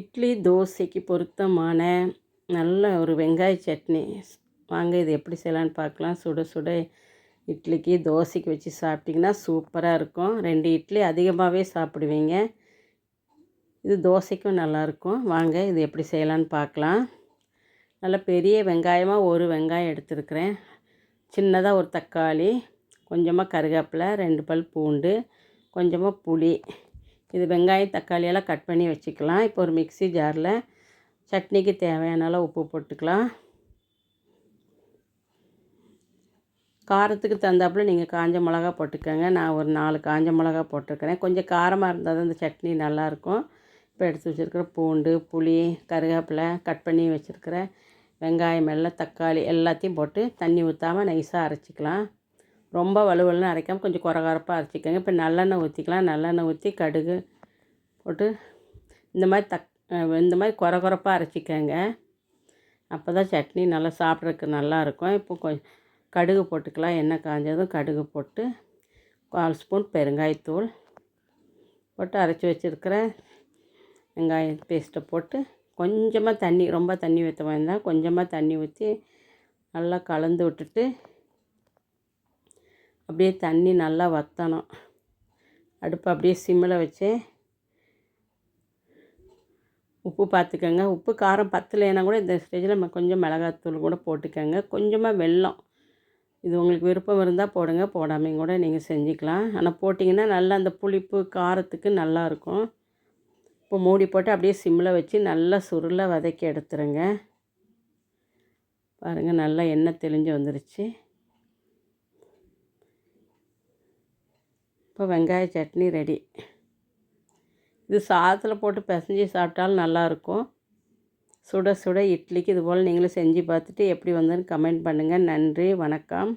இட்லி தோசைக்கு பொருத்தமான நல்ல ஒரு வெங்காய சட்னி. வாங்க இது எப்படி செய்யலான்னு பார்க்கலாம். சுட சுட இட்லிக்கு தோசைக்கு வச்சு சாப்பிட்டிங்கன்னா சூப்பராக இருக்கும். ரெண்டு இட்லி அதிகமாகவே சாப்பிடுவீங்க. இது தோசைக்கும் நல்லாயிருக்கும் வாங்க இது எப்படி செய்யலான்னு பார்க்கலாம். நல்ல பெரிய வெங்காயமாக ஒரு வெங்காயம் எடுத்துருக்கிறேன். சின்னதாக ஒரு தக்காளி கொஞ்சமாக கருவேப்பிலை ரெண்டு பல் பூண்டு கொஞ்சமாக புளி. இது வெங்காயம் தக்காளியெல்லாம் கட் பண்ணி வச்சுக்கலாம். இப்போ ஒரு மிக்ஸி ஜாரில் சட்னிக்கு தேவையான அளவு உப்பு போட்டுக்கலாம். காரத்துக்கு தகுந்தாப்புல நீங்கள் காஞ்ச மிளகா போட்டுக்கோங்க. நான் ஒரு நாலு காஞ்ச மிளகா போட்டிருக்கிறேன். கொஞ்சம் காரமாக இருந்தால் தான் இந்த சட்னி நல்லாயிருக்கும் இப்போ எடுத்து வச்சுருக்கிற பூண்டு புளி கருவேப்பிலை கட் பண்ணி வச்சுருக்கிற வெங்காயம் எல்லாம் தக்காளி எல்லாத்தையும் போட்டு தண்ணி ஊற்றாமல் நைஸாக அரைச்சிக்கலாம். ரொம்ப வலுவலுன்னு அரைக்காமல் கொஞ்சம் குறகுறப்பாக அரைச்சிக்கோங்க. இப்போ நல்லெண்ணெய் ஊற்றிக்கலாம் நல்லெண்ணெய் ஊற்றி கடுகு போட்டு இந்த மாதிரி தக் இந்த மாதிரி குறகுறப்பாக அரைச்சிக்கோங்க. அப்போ தான் சட்னி நல்லா சாப்பிட்றதுக்கு நல்லாயிருக்கும் இப்போ கொ கடுகு போட்டுக்கலாம். எண்ணெய் காஞ்சதும் கடுகு போட்டு கால் ஸ்பூன் பெருங்காயத்தூள் போட்டு அரைச்சி வச்சுருக்கிற வெங்காயம் பேஸ்ட்டை போட்டு கொஞ்சமாக தண்ணி ரொம்ப தண்ணி ஊற்ற வேண்டாம். கொஞ்சமாக தண்ணி ஊற்றி நல்லா கலந்து விட்டுட்டு அப்படியே தண்ணி நல்லா வற்றணும் அடுப்பை அப்படியே சிம்மில் வச்சு உப்பு பார்த்துக்கோங்க. உப்பு காரம் பத்தலைன்னா கூட இந்த ஸ்டேஜில் நம்ம கொஞ்சம் மிளகாத்தூள் கூட போட்டுக்கோங்க. கொஞ்சமாக வெல்லம். இது உங்களுக்கு விருப்பம் இருந்தால் போடுங்க. போடாமையும் கூட நீங்கள் செஞ்சுக்கலாம். ஆனால் போட்டிங்கன்னா நல்லா அந்த புளிப்பு காரத்துக்கு நல்லாயிருக்கும் இப்போ மூடி போட்டு அப்படியே சிம்மில் வச்சு நல்லா சுருளை வதக்கி எடுத்துருங்க. பாருங்கள் நல்லா எண்ணெய் தெளிஞ்சு வந்துருச்சு. இப்போ வெங்காய சட்னி ரெடி. இது சாதத்தில் போட்டு பிசைஞ்சு சாப்பிட்டாலும் நல்லாயிருக்கும் சுட சுட இட்லிக்கு இது போல் நீங்களும் செஞ்சு பார்த்துட்டு எப்படி வந்ததுன்னு கமெண்ட் பண்ணுங்கள் நன்றி வணக்கம்.